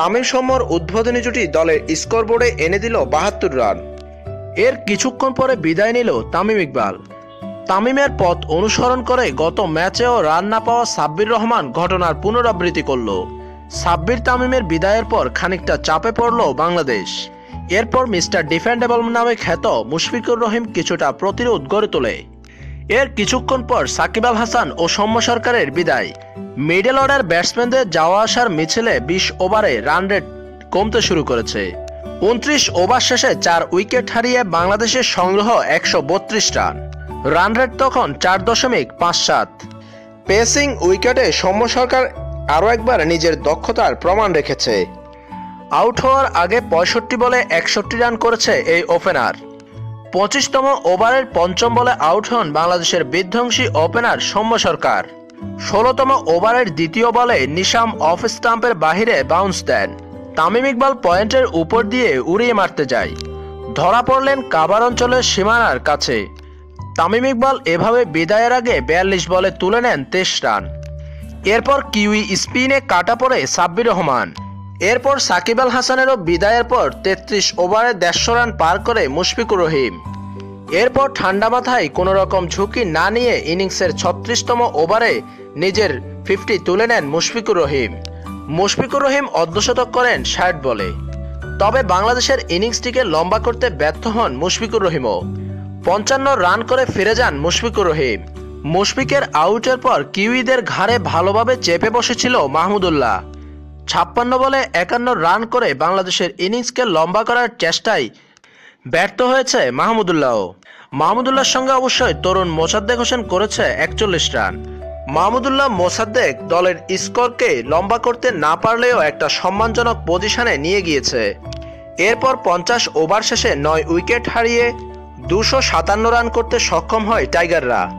তামিম সমর উদ্বোধনী জুটি দলের স্কোরবোর্ডে এনে দিল বাহাত্তর রান। এর কিছুক্ষণ পরে বিদায় নিল তামিম ইকবাল। তামিমের পথ অনুসরণ করে গত ম্যাচেও রান না পাওয়া সাব্বির রহমান ঘটনার পুনরাবৃত্তি করল। সাব্বির তামিমের বিদায়ের পর খানিকটা চাপে পড়ল বাংলাদেশ। এরপর মিস্টার ডিফেন্ডেবল নামে খ্যাত মুশফিকুর রহিম কিছুটা প্রতিরোধ গড়ে তোলে। এর কিছুক্ষণ পর সাকিব আল হাসান ও সৌম্য সরকারের বিদায়। মিডল অর্ডার ব্যাটসম্যানদের যাওয়া আসার মিছিলে বিশ ওভারে রান রেট কমতে শুরু করেছে। উনত্রিশ ওভার শেষে চার উইকেট হারিয়ে বাংলাদেশের সংগ্রহ একশো বত্রিশ রান। রান রেট তখন চার দশমিক পাঁচ সাত। পেসিং উইকেটে সৌম্য সরকার আরও একবার নিজের দক্ষতার প্রমাণ রেখেছে। আউট হওয়ার আগে পঁয়ষট্টি বলে একষট্টি রান করেছে এই ওপেনার। পঁচিশতম ওভারের পঞ্চম বলে আউট হন বাংলাদেশের বিধ্বংসী ওপেনার সৌম্য সরকার। ষোলোতম ওভারের দ্বিতীয় বলে নিশাম অফ স্টাম্পের বাহিরে বাউন্স দেন। তামিম ইকবাল পয়েন্টের উপর দিয়ে উড়িয়ে মারতে যায়। ধরা পড়লেন কাবার অঞ্চলের সীমানার কাছে। তামিম ইকবাল এভাবে বিদায়ের আগে বিয়াল্লিশ বলে তুলে নেন তেইশ রান। এরপর কিউই স্পিনে কাটা পড়ে সাব্বির রহমান। এরপর সাকিব আল হাসানেরও বিদায়ের পর তেত্রিশ ওভারে দেড়শো রান পার করে মুশফিকুর রহিম। এরপর ঠান্ডা মাথায় কোনো রকম ঝুঁকি না নিয়ে ইনিংসের ছত্রিশতম ওভারে নিজের ফিফটি তুলে নেন মুশফিকুর রহিম। মুশফিকুর রহিম অর্ধশতক করেন ষাট বলে। তবে বাংলাদেশের ইনিংসটিকে লম্বা করতে ব্যর্থ হন মুশফিকুর রহিমও। পঞ্চান্ন রান করে ফিরে যান মুশফিকুর রহিম। মুশফিকের আউটের পর কিউইদের ঘাড়ে ভালোভাবে চেপে বসেছিল মাহমুদুল্লাহ ছাপ্পান্ন বলে একান্ন রান করে বাংলাদেশের ইনিংসকে লম্বা করার চেষ্টায় ব্যর্থ হয়েছে মাহমুদুল্লাহ মাহমুদুল্লাহর সঙ্গে অবশ্যই তরুণ মোসাদ্দেক হোসেন করেছে একচল্লিশ রান। মাহমুদুল্লাহ মোসাদ্দেক দলের স্কোরকে লম্বা করতে না পারলেও একটা সম্মানজনক পজিশনে নিয়ে গিয়েছে। এরপর পঞ্চাশ ওভার শেষে নয় উইকেট হারিয়ে দুশো সাতান্ন রান করতে সক্ষম হয় টাইগাররা।